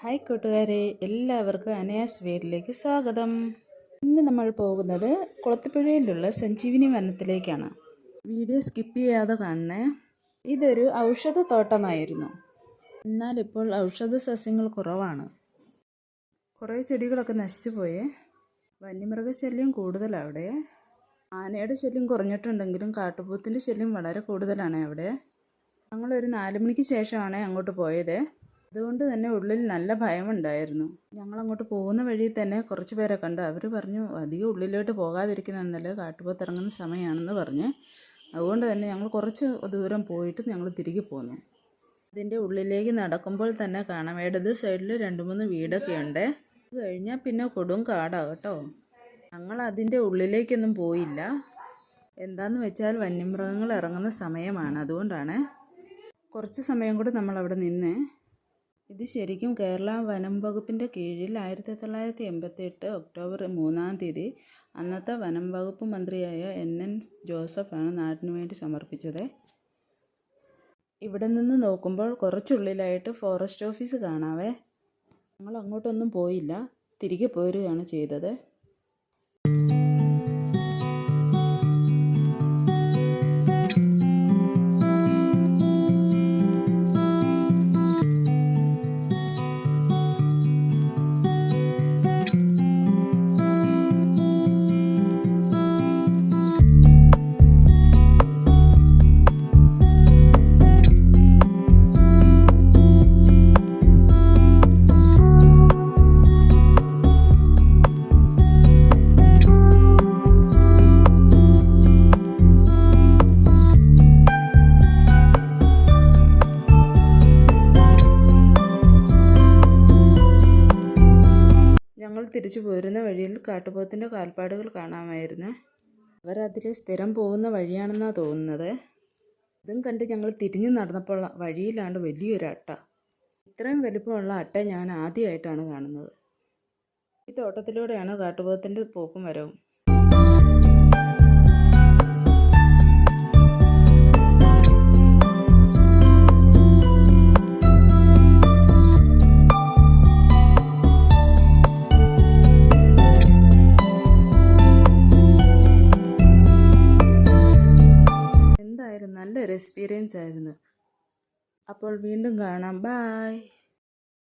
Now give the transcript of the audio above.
Hi കൂട്ടുകാരെ എല്ലാവർക്കും അനയാസ് വീട്ടിലേക്ക് സ്വാഗതം. ഇന്ന് നമ്മൾ പോകുന്നത് കുളത്തുപുഴയിലുള്ള സഞ്ജീവിനി വനത്തിലേക്കാണ്. വീഡിയോ സ്കിപ്പ് ചെയ്യാതെ കാണണേ. ഇതൊരു ഔഷധ തോട്ടമായിരുന്നു. എന്നാൽ ഇപ്പോൾ ഔഷധ സസ്യങ്ങൾ കുറവാണ്. കുറേ ചെടികളൊക്കെ നശിച്ചു പോയേ. വന്യമൃഗശല്യം കൂടുതലാണ് അവിടെ ആനയുടെ ശല്യം കുറഞ്ഞിട്ടുണ്ടെങ്കിലും കാട്ടുപോത്തിന്റെ ശല്യം വളരെ കൂടുതലാണ് അവിടെ. ഞങ്ങളൊരു നാല് മണിക്ക് ശേഷമാണ് അങ്ങോട്ട് പോയത്. അതുകൊണ്ട് തന്നെ ഉള്ളിൽ നല്ല ഭയമുണ്ടായിരുന്നു. ഞങ്ങൾ അങ്ങോട്ട് പോകുന്ന വഴി തന്നെ കുറച്ച് പേരെ കണ്ടു അവർ പറഞ്ഞു അധികം ഉള്ളിലോട്ട് പോകാതിരിക്കുന്നതല്ല കാട്ടുപോത്ത് ഇറങ്ങുന്ന സമയമാണെന്ന് പറഞ്ഞ്. അതുകൊണ്ട് തന്നെ ഞങ്ങൾ കുറച്ച് ദൂരം പോയിട്ട് ഞങ്ങൾ തിരികെ പോന്നു. അതിന്റെ ഉള്ളിലേക്ക് നടക്കുമ്പോൾ തന്നെ കാണാം. ഇടത് സൈഡിൽ രണ്ട് മൂന്ന് വീടൊക്കെ ഉണ്ട് അത് കഴിഞ്ഞാൽ പിന്നെ കൊടും കാടാണ് കേട്ടോ. ഞങ്ങൾ അതിന്റെ ഉള്ളിലേക്കൊന്നും പോയില്ല. എന്താന്ന് വെച്ചാൽ വന്യമൃഗങ്ങൾ ഇറങ്ങുന്ന സമയമാണ്. അതുകൊണ്ടാണ് കുറച്ച് സമയം കൂടി നമ്മൾ അവിടെ നിന്ന് ഇത് ശരിക്കും കേരള വനം വകുപ്പിന്റെ കീഴിൽ ആയിരത്തി തൊള്ളായിരത്തി എൺപത്തി എട്ട് ഒക്ടോബർ മൂന്നാം തീയതി അന്നത്തെ വനം വകുപ്പ് മന്ത്രിയായ എൻ എൻ ജോസഫാണ് നാടിനു വേണ്ടി സമർപ്പിച്ചത്. ഇവിടെ നിന്ന് നോക്കുമ്പോൾ കുറച്ചുള്ളിലായിട്ട് ഫോറസ്റ്റ് ഓഫീസ് കാണാവേ. ഞങ്ങൾ അങ്ങോട്ടൊന്നും പോയില്ല. തിരികെ പോരുകയാണ് ചെയ്തത്. തിരിച്ചു പോരുന്ന വഴിയിൽ കാട്ടുപോത്തിന്റെ കാൽപ്പാടുകൾ കാണാമായിരുന്നു. അവരതിൽ സ്ഥിരം പോകുന്ന വഴിയാണെന്നാണ് തോന്നുന്നത്. അതും കണ്ട് ഞങ്ങൾ തിരിഞ്ഞു നടന്നപ്പോൾ വഴിയിലാണ്ട് വലിയൊരു അട്ട. ഇത്രയും വലിപ്പമുള്ള അട്ട ഞാൻ ആദ്യമായിട്ടാണ് കാണുന്നത്. ഈ തോട്ടത്തിലൂടെയാണ് കാട്ടുപോത്തിന്റെ പോക്കും വരവും. നല്ലൊരു എക്സ്പീരിയൻസ് ആയിരുന്നു. അപ്പോൾ വീണ്ടും കാണാം. ബായ്